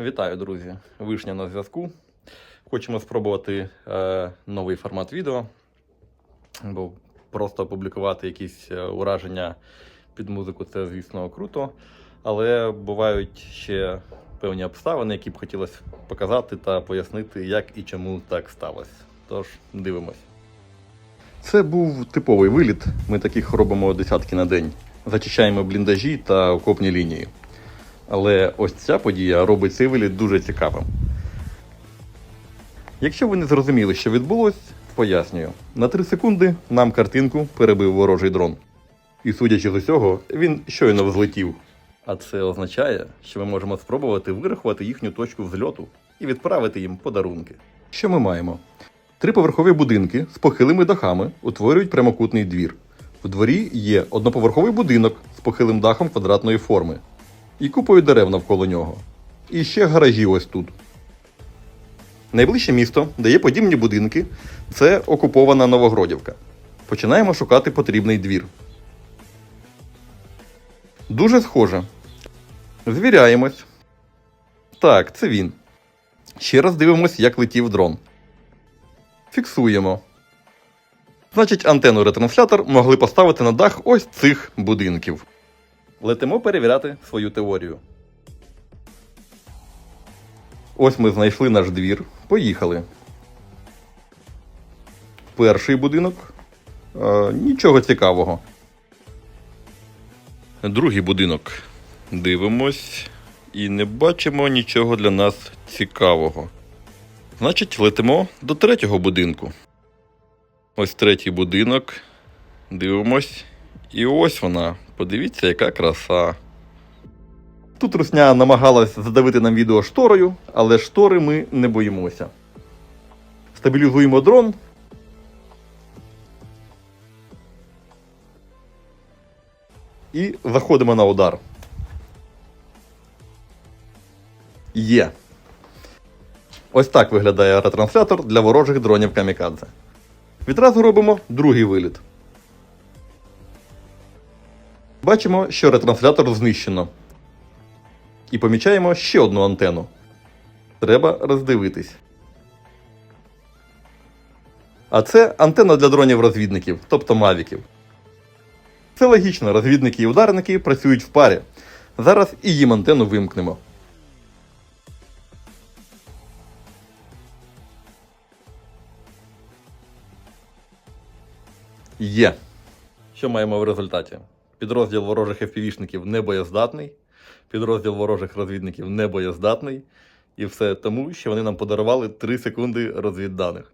Вітаю, друзі! Вишня на зв'язку. Хочемо спробувати е, новий формат відео, бо просто опублікувати якісь е, ураження під музику це, звісно, круто. Але бувають ще певні обставини, які б хотілося показати та пояснити, як і чому так сталося. Тож, дивимось. Це був типовий виліт. Ми таких робимо десятки на день. Зачищаємо бліндажі та окопні лінії. Але ось ця подія робить цей виліт дуже цікавим. Якщо ви не зрозуміли, що відбулось, пояснюю. На 3 секунди нам картинку перебив ворожий дрон. І судячи з усього, він щойно взлетів. А це означає, що ми можемо спробувати вирахувати їхню точку взльоту і відправити їм подарунки. Що ми маємо? Триповерхові будинки з похилими дахами утворюють прямокутний двір. В дворі є одноповерховий будинок з похилим дахом квадратної форми і купою дерев навколо нього. І ще гаражі ось тут. Найближче місто, де є подібні будинки, це окупована Новогродівка. Починаємо шукати потрібний двір. Дуже схоже. Звіряємось. Так, це він. Ще раз дивимось, як летів дрон. Фіксуємо. Значить, антенну ретранслятор могли поставити на дах ось цих будинків. Летимо перевіряти свою теорію. Ось ми знайшли наш двір. Поїхали. Перший будинок. Е, нічого цікавого. Другий будинок. Дивимось і не бачимо нічого для нас цікавого. Значить, летимо до третього будинку. Ось третій будинок. Дивимось. І ось вона. Подивіться, яка краса. Тут русня намагалась задавити нам відео шторою, але штори ми не боїмося. Стабілізуємо дрон. І заходимо на удар. Є. Ось так виглядає ретранслятор для ворожих дронів Камікадзе. Відразу робимо другий виліт. Бачимо, що ретранслятор знищено. І помічаємо ще одну антенну. Треба роздивитись. А це антенна для дронів-розвідників, тобто мавіків. Це логічно, розвідники і ударники працюють в парі. Зараз і їм антенну вимкнемо. Є. Що маємо в результаті? Підрозділ ворожих FPV-шників небоєздатний, підрозділ ворожих розвідників небоєздатний. І все тому, що вони нам подарували 3 секунди розвідданих.